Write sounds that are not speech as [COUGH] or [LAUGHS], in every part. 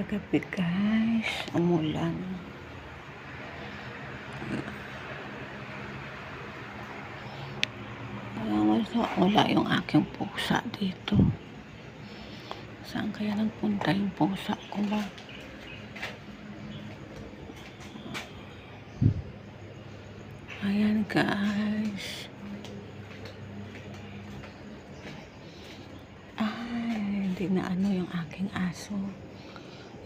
kagabi guys. Umulan. Wala, wala yung aking pusa dito. Saan kaya nagpunta yung pusa ko ba? Ayan guys. Ay hindi na ano yung aking aso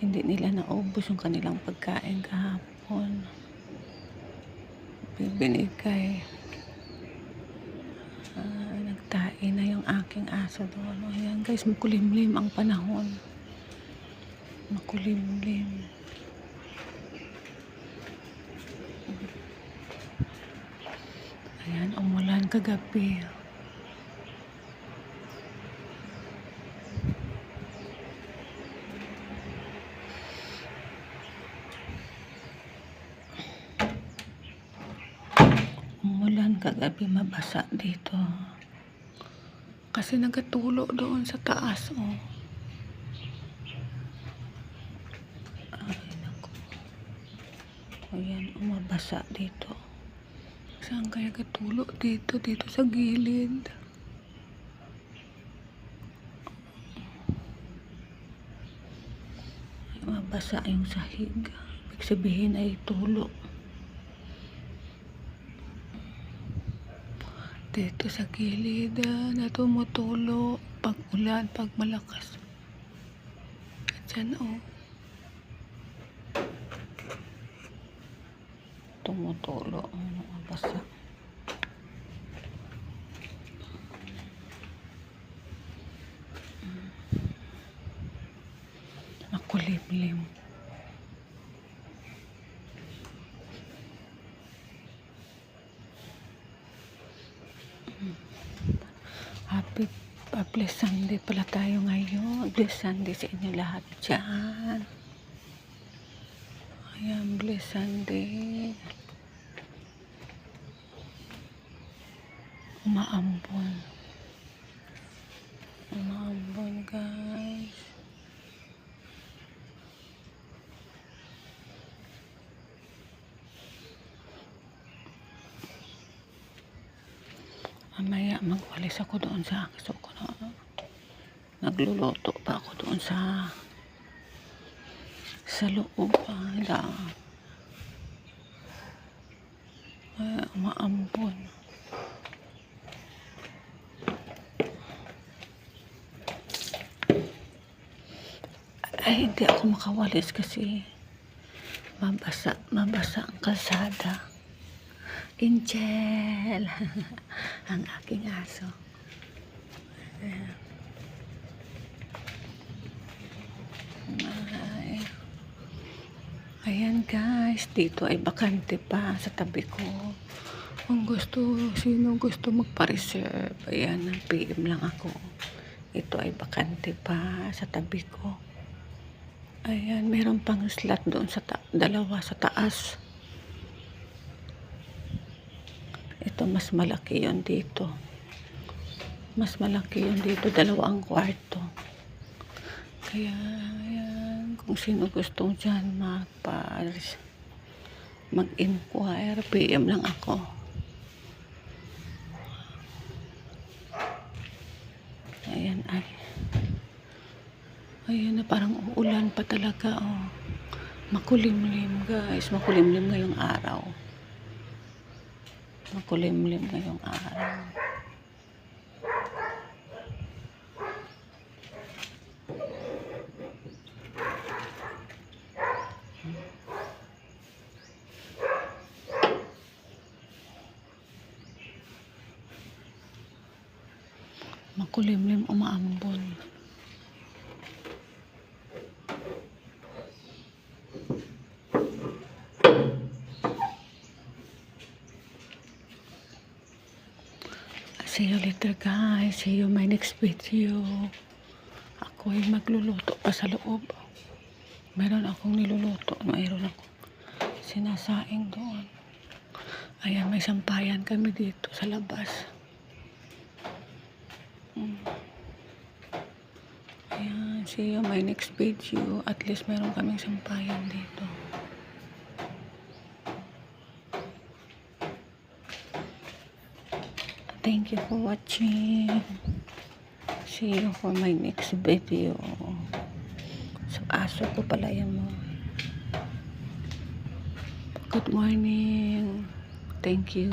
hindi nila naubos yung kanilang pagkain kahapon. Bibinigay. Ah, nagtae na yung aking aso doon. Ayan guys makulimlim ang panahon. Makulimlim. Ayan umulan kagabi Umulan kagabi mabasa dito. Kasi nagatulo doon sa taas, oh. Ay, naku. Ayan, umabasa dito. Saan kaya katulo? Dito, dito sa gilid. Ay, mabasa yung sahig. Ibig sabihin ay tulo. Dito sa gilid ah, na tumutulo pag ulan, pag malakas. Diyan oh. Tumutulo. Ano ang basa? Makulimlim. Happy uh, blessed Sunday pala tayo ngayon. Blessed Sunday sa inyo lahat dyan. Ayan, blessed Sunday. Umaambon. Umaambon, guys. Mamaya magwalis ako doon sa aso ko na nagluluto pa ako doon sa sa loob ala ay umaambon. Ay hindi ako makawalis kasi mabasa mabasa ang kalsada Angel [LAUGHS] ang aking aso Ayan. Ay. Ayan guys, dito ay bakante pa sa tabi ko. Kung gusto, sino gusto magpa-reserve, ayan, PM lang ako. Ito ay bakante pa sa tabi ko. Ayan, meron pang slot doon sa dalawa sa taas. Ito mas malaki yon dito. Mas malaki yon dito, dalawang kwarto. Kaya, ayan, kung sino gustong dyan magpa mag-inquire, PM lang ako. Ayan, ay. Ayan na, parang uulan pa talaga, oh. Makulimlim, guys. Makulimlim ngayong araw. Makulimlim ngayong araw. Makulimlim umaambon. See you later guys. See you my next video. Ako ay magluluto pa sa loob. Meron akong niluluto. Mayroon akong sinasaing doon. Ayan, may sampayan kami dito sa labas. Mm. Ayan, See you my next video. At least meron kaming sampayan dito. Thank you for watching. See you for my next video. So, aso ko pala yan mo. Good morning. Thank you.